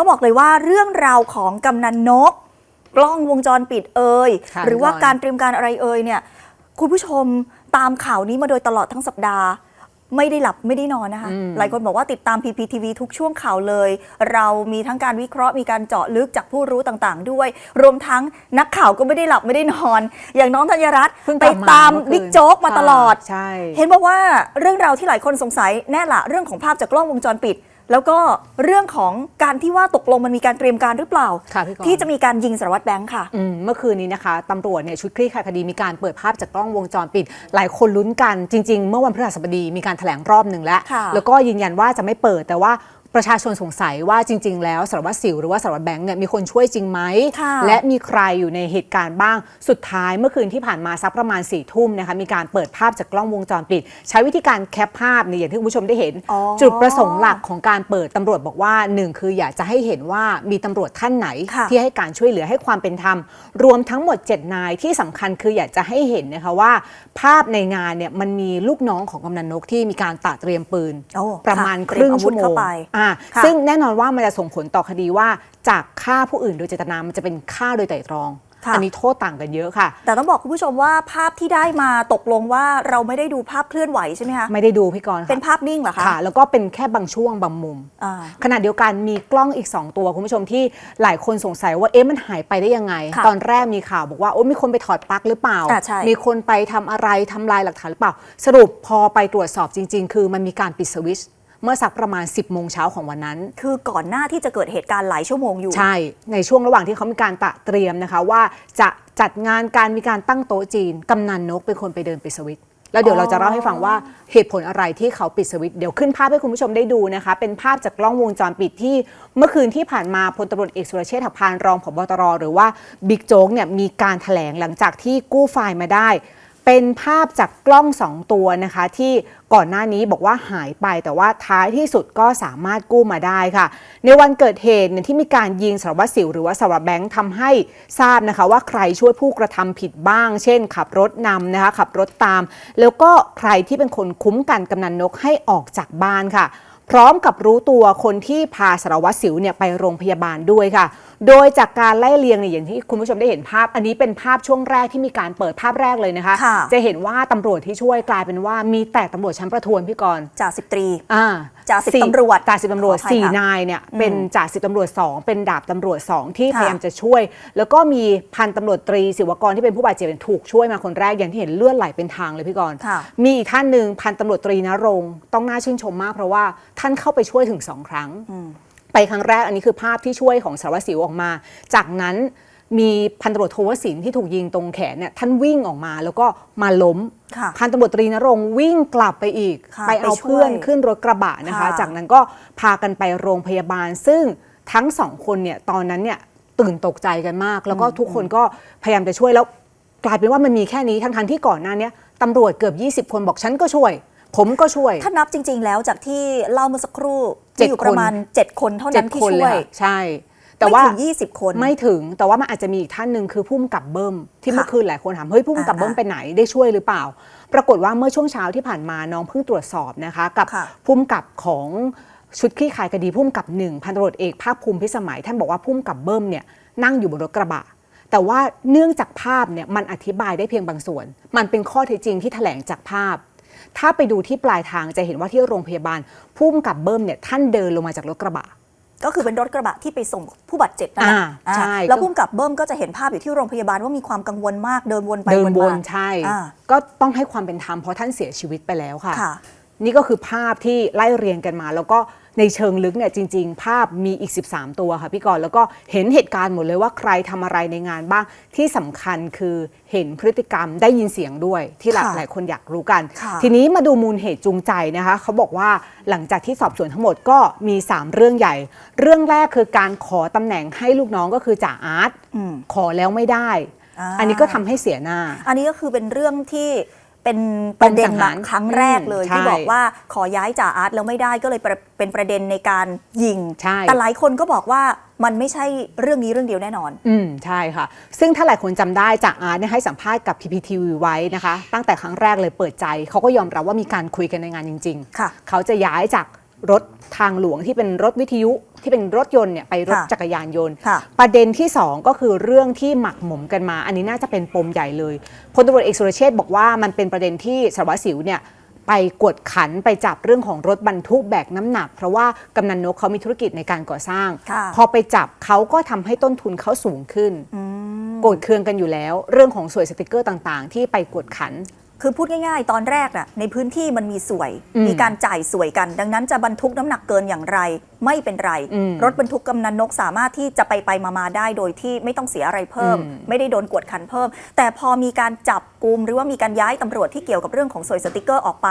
ต้องบอกเลยว่าเรื่องราวของกำนันนก กล้องวงจรปิดเอ่ยค่ะหรือว่าพี่กรณ์การเตรียมการอะไรเอ่ยเนี่ยคุณผู้ชมตามข่าวนี้มาโดยตลอดทั้งสัปดาห์ ไม่ได้หลับไม่ได้นอนนะคะอืมหลายคนบอกว่าติดตาม PPTV ทุกช่วงข่าวเลย เรามีทั้งการวิเคราะห์มีการเจาะลึกจากผู้รู้ต่างๆ ด้วย รวมทั้งนักข่าวก็ไม่ได้หลับไม่ได้นอน อย่างน้องธัญรัตน์เพิ่งกไปลับมาตามเมื่อคืนบิ๊กโจ๊กมาค่ะตลอดใช่เห็นบอกว่าเรื่องราวที่หลายคนสงสัยแน่ละเรื่องของภาพจากกล้องวงจรปิด แล้วก็เรื่องของการที่ว่าตกลงมันมีการเตรียมการหรือเปล่า ค่ะพี่กรณ์ ที่จะมีการยิงสารวัตรแบงค์ค่ะ อืมเมื่อคืนนี้นะคะตำรวจเนี่ยชุดคลี่คลายคดีมีการเปิดภาพจากกล้องวงจรปิด หลายคนลุ้นกันจริง ๆ เมื่อวันพฤหัสบดีมีการแถลงรอบหนึ่งแล้ว ค่ะแล้วก็ยืนยันว่าจะไม่เปิดแต่ว่า ประชาชนสงสัยว่าจริง ๆ แล้วสารวัตรสิวหรือว่าสารวัตรแบงค์เนี่ยมีคนช่วยจริงไหมค่ะและมีใครอยู่ในเหตุการณ์บ้างสุดท้ายเมื่อคืนที่ผ่านมาสักประมาณ4ี่ทุ่มนะคะมีการเปิดภาพจากกล้องวงจรปิด ใช้วิธีการแคปภาพเนี่ยอย่างที่คุณผู้ชมได้เห็นอ๋อจุดประสงค์หลักของการเปิดตำรวจบอกว่าหนึ่งคืออยากจะให้เห็นว่ามีตำรวจท่านไหนค่ะที่ให้การช่วยเหลือให้ความเป็นธรรม รวมทั้งหมด 7 นายที่สำคัญคืออยากจะให้เห็นนะคะว่า ภาพในงานเนี่ยมันมีลูกน้องของกำนันนกที่มีการตระเตรียมปืนโอ้ประมาณค่ะครึ่งเตรียมอาวุชั่ธวโมเข้างไปอ่าค่ะซึ่งแน่นอนว่ามันจะส่งผลต่อคดีว่าจากฆ่าผู้อื่นโดยเจตนา มันจะเป็นฆ่าโดยไตร่ตรอง ค่ะ อันี้โทษต่างกันเยอะค่ะ แต่ต้องบอกคุณผู้ชมว่าภาพที่ได้มาตกลงว่าเราไม่ได้ดูภาพเคลื่อนไหวใช่ไหมคะ ไม่ได้ดูพี่กรณ์เป็นค่ะภาพนิ่งเหรอคะค่ะ แล้วก็เป็นแค่บางช่วงบางมุม อ่า ขณะเดียวกันมีกล้องอีก 2 ตัวคุณผู้ชมที่หลายคนสงสัยว่าเอ๊ะมันหายไปได้ยังไง ค่ะตอนแรกมีข่าวบอกว่าโอ้มีคนไปถอดปลั๊กหรือเปล่า อ่าใช่ มีคนไปทำอะไรทำลายหลักฐานหรือเปล่า สรุปพอไปตรวจสอบจริง ๆ คือมันมีการปิดสวิตช์ เมื่อสักประมาณ 10โมงเช้าของวันนั้น คือก่อนหน้าที่จะเกิดเหตุการณ์หลายชั่วโมงอยู่ ใช่ ในช่วงระหว่างที่เขามีการตระเตรียมนะคะว่าจะจัดงานการมีการตั้งโต๊ะจีน กำนันนกเป็นคนไปเดินปิดสวิตช์แล้วเดี๋ยวเราจะเล่าให้ฟังว่าเหตุผลอะไรที่เขาปิดสวิตช์เดี๋ยวขึ้นภาพให้คุณผู้ชมได้ดูนะคะ เป็นภาพจากกล้องวงจรปิดที่เมื่อคืนที่ผ่านมาพลตำรวจเอกสุรเชษฐ์หักพานรองผบตรหรือว่าบิ๊กโจ๊กเนี่ยมีการแถลงหลังจากที่กู้ไฟล์มาได้ เป็นภาพจากกล้อง 2 ตัวนะคะ ที่ก่อนหน้านี้บอกว่าหายไปแต่ว่าท้ายที่สุดก็สามารถกู้มาได้ค่ะ ในวันเกิดเหตุเนี่ยที่มีการยิงสารวัตรสิวหรือว่าสารวัตรแบงค์ทำให้ทราบนะคะ ว่าใครช่วยผู้กระทำผิดบ้าง เช่น ขับรถนำนะคะ ขับรถตาม แล้วก็ใครที่เป็นคนคุ้มกันกำนันนกให้ออกจากบ้านค่ะ พร้อมกับรู้ตัวคนที่พาสารวัตรสิวเนี่ยไปโรงพยาบาลด้วยค่ะ โดยจากการไล่เลียงเนี่ยอย่างที่คุณผู้ชมได้เห็นภาพ อันนี้เป็นภาพช่วงแรกที่มีการเปิดภาพแรกเลยนะคะ ค่ะ จะเห็นว่าตำรวจที่ช่วยกลายเป็นว่ามีแต่ตำรวจชั้นประทวนพี่กรณ์จ่าสิบตรี อ่าจ่าสิบสี่ตำรวจจ่าสิบตำรวจขออภัยสี่ค่ะนายเนี่ยเป็นจ่าสิบตำรวจสองเป็นดาบตำรวจสองที่ค่ะ พยายามจะช่วย แล้วก็มีพันตำรวจตรีศิวกรที่เป็นผู้บาดเจ็บเนี่ยถูกช่วยมาคนแรกอย่างที่เห็นเลือดไหลเป็นทางเลยพี่กรณ์ ค่ะ มีอีกท่านหนึ่งพันตำรวจตรีนรงค์ต้องน่าชื่นชมมากเพราะว่าท่านเข้าไปช่วยถึงสองครั้ง ไปครั้งแรกอันนี้คือภาพที่ช่วยของสารวัตรสิวออกมา จากนั้นมีพันตำรวจโทวสินที่ถูกยิงตรงแขนเนี่ยท่านวิ่งออกมาแล้วก็มาล้ม ค่ะพันตำรวจตรีนรงค์วิ่งกลับไปอีก ค่ะไปเอาไปช่วยเพื่อนขึ้นรถกระบะนะคะ ค่ะ จากนั้นก็พากันไปโรงพยาบาล ซึ่งทั้งสองคนเนี่ยตอนนั้นเนี่ยตื่นตกใจกันมาก แล้วก็ทุกคนก็พยายามจะช่วยแล้ว กลายเป็นว่ามันมีแค่นี้ทั้งๆที่ก่อนหน้าเนี้ยตำรวจเกือบ 20 คนบอกฉันก็ช่วย ผมก็ช่วย ถ้านับจริง ๆ แล้วจากที่เล่าเมื่อสักครู่เจ็ที่ดอยู่ประมาณ 7 คนเท่าเจ็นั้ดนที่คนช่เลวยยค่ะใช่แต่ว่าไม่ถึง20 คนไม่ถึงแต่ว่ามันอาจจะมีอีกท่านหนึ่งคือพุ่มกับเบิ้มที่ค่ะเมื่อคืนหลายคนถามเฮ้ยพุ่มกับอ่าเบิ้มไปไหนได้ช่วยหรือเปล่า ปรากฏว่าเมื่อช่วงเช้าที่ผ่านมาน้องเพิ่งตรวจสอบนะคะ กับค่ะพุ่มกับของชุดคลี่คลายคดีพุ่มกับหนึ่งพันตำรวจเอกภาคภูมิพิสมัย ท่านบอกว่าพุ่มกับเบิ้มเนี่ยนั่งอยู่บนรถกระบะ แต่ว่าเนื่องจากภาพเนี่ยมันอธิบายได้เพียงบางส่วน มันเป็นข้อเท็จจริงที่แถลงจากภาพ ถ้าไปดูที่ปลายทางจะเห็นว่าที่โรงพยาบาลพุ่มกับเบิ้มเนี่ยท่านเดินลงมาจากรถกระบะ ก็คือเป็นรถกระบะที่ไปส่งผู้บาดเจ็บนั่นแหละอ่าใช่อ่าแล้วพุ่มกับเบิ้มก็จะเห็นภาพอยู่ที่โรงพยาบาลว่ามีความกังวลมากเดินวนไปเดินวนวมานใช่ อ่า ก็ต้องให้ความเป็นธรรมเพราะท่านเสียชีวิตไปแล้วค่ะ ค่ะ นี่ก็คือภาพที่ไล่เรียงกันมา แล้วก็ในเชิงลึกเนี่ยจริง ๆ ภาพมีอีก 13 ตัวค่ะพี่กรณ์แล้วก็เห็นเหตุการณ์หมดเลยว่าใครทำอะไรในงานบ้างที่สำคัญคือเห็นพฤติกรรมได้ยินเสียงด้วยที่หลายค่ะหลายคนอยากรู้กัน ค่ะ ทีนี้มาดูมูลเหตุจูงใจนะคะเขาบอกว่าหลังจากที่สอบสวนทั้งหมดก็มี 3 เรื่องใหญ่ เรื่องแรกคือการขอตำแหน่งให้ลูกน้องก็คือจ่าอาร์ตอืม ขอแล้วไม่ได้ อ่า อันนี้ก็ทำให้เสียหน้า อันนี้ก็คือเป็นเรื่องที่ เป็นประเด็นปมสังมาหารครั้งแรกเลยอืมที่ใช่บอกว่าขอย้ายจ่าอาร์ตแล้วไม่ได้ก็เลยประเป็นประเด็นในการยิงใช่แต่หลายคนก็บอกว่ามันไม่ใช่เรื่องนี้เรื่องเดียวแน่นอน อืมใช่ค่ะ ซึ่งถ้าหลายคนจำได้จากอาร์ตเนี่ยให้สัมภาษณ์กับ PPTV ไว้นะคะ ตั้งแต่ครั้งแรกเลยเปิดใจ เขาก็ยอมรับว่ามีการคุยกันในงานจริงค่ะเขาจะย้ายจาก รถทางหลวงที่เป็นรถวิทยุที่เป็นรถยนต์เนี่ยไปรถค่ะจักรยานยนต์ ค่ะ ประเด็นที่ 2 ก็คือเรื่องที่หมักหมมกันมา อันนี้น่าจะเป็นปมใหญ่เลยพลตำรวจเอกสุรเชษฐ์บอกว่ามันเป็นประเด็นที่สารวัตรสิวเนี่ยไปกวดขันไปจับเรื่องของรถบรรทุกแบกน้ำหนัก เพราะว่ากำนันนกเขามีธุรกิจในการก่อสร้าง ค่ะ พอไปจับเขาก็ทำให้ต้นทุนเขาสูงขึ้นโกรธเคืองกันอยู่แล้ว เรื่องของสวยสติกเกอร์ต่างๆ ที่ไปกวดขัน คือพูดง่ายๆ ตอนแรกน่ะในพื้นที่มันมีสวยอืมมีการจ่ายสวยกัน ดังนั้นจะบรรทุกน้ำหนักเกินอย่างไร ไม่เป็นไรอืมรถบรรทุกกำนันนกสามารถที่จะไปไปมามาได้โดยที่ไม่ต้องเสียอะไรเพิ่มอืมไม่ได้โดนกวดขันเพิ่ม แต่พอมีการจับกลุ่มหรือว่ามีการย้ายตำรวจที่เกี่ยวกับเรื่องของสวยสติกเกอร์ออกไป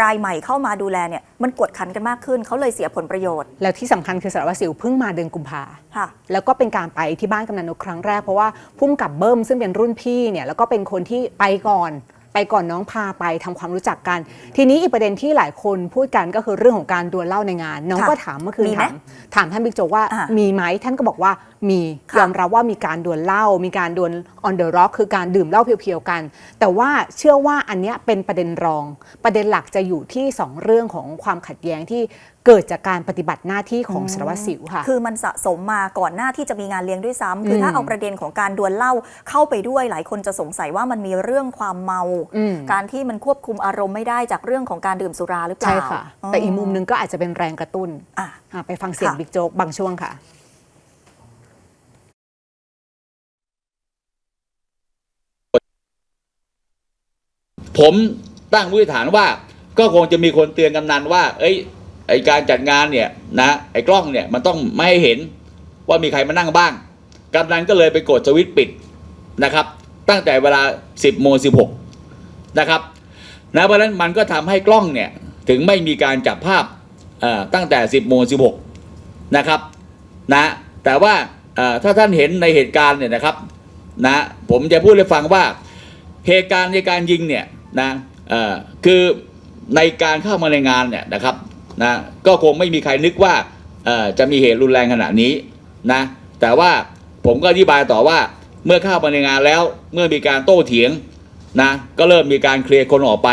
รายใหม่เข้ามาดูแลเนี่ยมันกวดขันกันมากขึ้นเขาเลยเสียผลประโยชน์ แล้วที่สำคัญคือสารวัตรสิวเพิ่งมาเดือนกุมภาค่ะแล้วก็เป็นการไปที่บ้านกำนันนกครั้งแรกเพราะว่าพุ่มกับเบิ้มซึ่งเป็นรุ่นพี่เนี่ยแล้วก็เป็นคนที่ไปก่อน ไปก่อนน้องพาไปทำความรู้จักกัน ทีนี้อีกประเด็นที่หลายคนพูดกันก็คือเรื่องของการดวลเหล้าในงาน น้องค่ะก็ถามเมื่อคืนมีไหมถามถามท่านบิ๊กโจกว่าอะมีไหมท่านก็บอกว่ามีค่ะยอมรับว่ามีการดวลเหล้ามีการดวล on the rock คือการดื่มเหล้าเพียวๆกัน แต่ว่าเชื่อว่าอันเนี้ยเป็นประเด็นรอง ประเด็นหลักจะอยู่ที่สองเรื่องของความขัดแย้งที่เกิดจากการปฏิบัติหน้าที่ของสารวัตรสิวค่ะ คือมันสะสมมาก่อนหน้าที่จะมีงานเลี้ยงด้วยซ้ำคืออมถ้าเอาประเด็นของการดวลเหล้าเข้าไปด้วยหลายคนจะสงสัยว่ามันมีเรื่องความเมาอืมการที่มันควบคุมอารมณ์ไม่ได้จากเรื่องของการดื่มสุราหรือเปล่า ใช่ค่ะ แต่อีกมุมหนึงก็อาจจะเป็นแรงกระตุ้นอะอะไปฟังเสียงค่ะบิ๊กโจ๊กบางช่วงค่ะ ผมตั้งวิฐานว่า ก็คงจะมีคนเตือนกำนันว่า เอ้ยไอการจัดงานเนี่ยนะไอกล้องเนี่ยมันต้องไม่ให้เห็นว่ามีใครมานั่งบ้างกำนันก็เลยไปกดสวิตช์ปิดนะครับ ตั้งแต่เวลา 10โมง16นะครับนะเพราะนั้นมันก็ทำให้กล้องเนี่ยถึงไม่มีการจับภาพตั้งแต่ 10โมง16นะครับนะแต่ว่าถ้าท่านเห็นในเหตุการณ์เนี่ยนะครับนะผมจะพูดให้ฟังว่าเหตุการณ์ในการยิงเนี่ย นะคือในการเข้ามาในงานเนี่ยนะครับนะก็คงไม่มีใครนึกว่าจะมีเหตุรุนแรงขนาดนี้นะแต่ว่าผมก็อธิบายต่อว่าเมื่อเข้ามาในงานแล้วเมื่อมีการโต้เถียงนะก็เริ่มมีการเคลียร์คนออกไป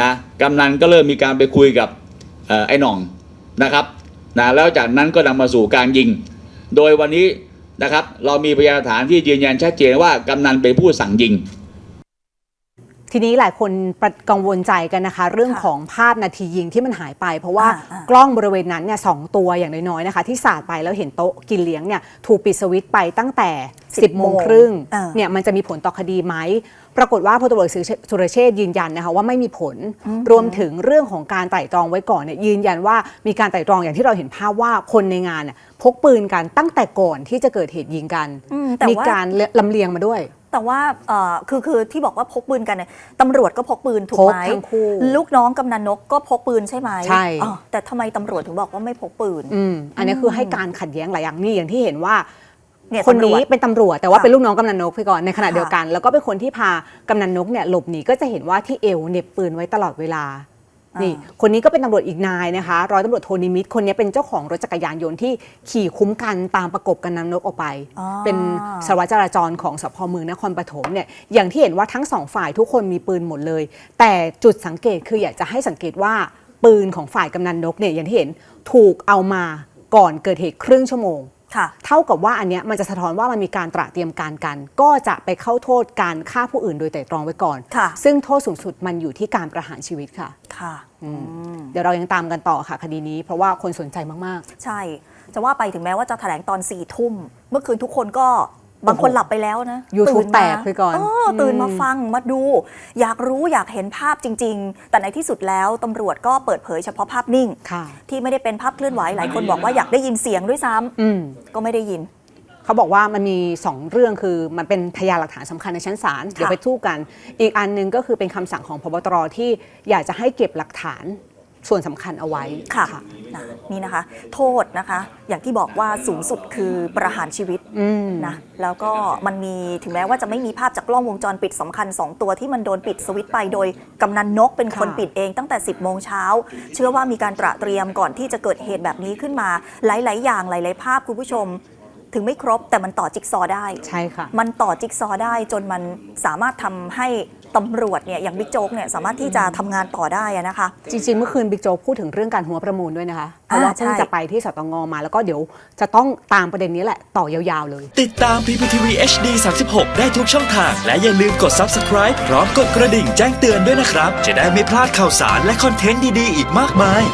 นะกำนันก็เริ่มมีการไปคุยกับออไอ้หน่องนะครับนะแล้วจากนั้นก็นำมาสู่การยิง โดยวันนี้นะครับเรามีพยานฐานที่ยืนยันชัดเจนว่ากำนันเป็นผู้สั่งยิง ทีนี้หลายคนประกังวลใจกันนะคะ เรื่องค่ะของภาพนาทียิงที่มันหายไป เพราะว่าอ่าอ่ากล้องบริเวณนั้นเนี่ยสองตัวอย่างน้อยๆนะคะ ที่สาดไปแล้วเห็นโต๊ะกินเลี้ยงเนี่ยถูกปิดสวิตช์ไปตั้งแต่ 10โมงครึ่งเออเนี่ยมันจะมีผลต่อคดีไหม ปรากฏว่าพลตำรวจเอกสุรเชษฐ์ยืนยันนะคะว่าไม่มีผลรวมถึงเรื่องของการไตร่ตรองไว้ก่อนเนี่ยยืนยันว่ามีการไตร่ตรองอย่างที่เราเห็นภาพว่าคนในงานน่ะพกปืนกันตั้งแต่ก่อนที่จะเกิดเหตุยิงกันอืมแต่มีว่าการลำเลียงมาด้วย แต่ว่าเอ่อคือคือที่บอกว่าพกปืนกันเนี่ยตำรวจก็พกปืนถูกไหมพกทั้งคู่ลูกน้องกำนันนกก็พกปืนใช่ไหมใช่ อ๋อแต่ทำไมตำรวจถึงบอกว่าไม่พกปืน อืมอันนี้คือให้การขัดแย้งหลายอย่างนี่อย่างที่เห็นว่า เนี่ยคนนี้ตำรวจ เป็นตำรวจแต่ว่าค่ะเป็นลูกน้องกำนันนกไปก่อนในขณะค่ะ เดียวกัน แล้วก็เป็นคนที่พากำนันนกเนี่ยหลบหนีก็จะเห็นว่าที่เอวเหน็บปืนไว้ตลอดเวลาอ่า นี่นี่คนนี้ก็เป็นตำรวจอีกนายนะคะ ร้อยตำรวจโทนิมิตรคนนี้เป็นเจ้าของรถจักรยานยนต์ที่ขี่คุ้มกันตามประกบกำนันนกออกไปอ๋อเป็นสารวัตรจราจรของสพเมืองนครปฐมเนี่ยอย่างที่เห็นว่าทั้งสองฝ่ายทุกคนมีปืนหมดเลย แต่จุดสังเกตคืออยากจะให้สังเกตว่าปืนของฝ่ายกำนันนกเนี่ยอย่างที่เห็นถูกเอามาก่อนเกิดเหตุครึ่งชั่วโมงค่ะ เท่ากับว่าอันเนี้ยมันจะสะท้อนว่ามันมีการตระเตรียมการกัน ก็จะไปเข้าโทษการฆ่าผู้อื่นโดยแต่ตรองไว้ก่อนค่ะซึ่งโทษสูงสุดมันอยู่ที่การประหารชีวิตค่ะค่ะเดี๋ยวเรายังตามกันต่อค่ะคดีนี้ เพราะว่าคนสนใจมากใช่ จะว่าไปถึงแม้ว่าจะแถลงตอนสี่ทุ่ม เมื่อคืนทุกคนก็ บางคนโอ้โหหลับไปแล้วนะ YouTube ตื่นมาแตกไปก่อนเตื่นมาอืมฟังมาดู อยากรู้อยากเห็นภาพจริง ๆ แต่ในที่สุดแล้วตำรวจก็เปิดเผยเฉพาะภาพนิ่งๆค่ะที่ไม่ได้เป็นภาพเคลื่อนไหวหลายคนบอกว่าอยากได้ยินเสียงด้วยซ้ำอืมก็ไม่ได้ยินเขาบอกว่ามันมี 2 เรื่องคือมันเป็นพยานหลักฐานสำคัญในชั้นศาลเดี๋ยวไปทู่กัน อีกอันหนึงก็คือเป็นคำสั่งของพบตรที่อยากจะให้เก็บหลักฐาน ส่วนสำคัญเอาไว้ค่ะนะนี่นะคะ โทษนะคะ อย่างที่บอกว่าสูงสุดคือประหารชีวิตอืม นะแล้วก็มันมีถึงแม้ว่าจะไม่มีภาพจากกล้องวงจรปิดสำคัญ 2 ตัวที่มันโดนปิดสวิตช์ไปโดยกำนันนกเป็นคนค่ะ ปิดเองตั้งแต่ 10 โมงเช้า เชื่อว่ามีการตระเตรียมก่อนที่จะเกิดเหตุแบบนี้ขึ้นมา หลาย ๆ อย่างหลาย ๆ ภาพคุณผู้ชม ถึงไม่ครบแต่มันต่อจิ๊กซอว์ได้ ใช่ค่ะ มันต่อจิ๊กซอว์ได้จนมันสามารถทำให้ ตำรวจเนี่ยอย่างบิ๊กโจ๊กเนี่ยสามารถที่จะทำงานต่อได้อะนะคะ จริงๆ เมื่อคืนบิ๊กโจ๊กพูดถึงเรื่องการหัวประมูลด้วยนะคะ เพราะว่าอ่าใช่ เพิ่งจะไปที่สตงมาแล้วก็เดี๋ยวจะต้องตามประเด็นนี้แหละต่อยาวๆเลย ติดตาม PPTV HD 36 ได้ทุกช่องทาง และอย่าลืมกด Subscribe พร้อมกดกระดิ่งแจ้งเตือนด้วยนะครับ จะได้ไม่พลาดข่าวสารและคอนเทนต์ดี ๆ อีกมากมาย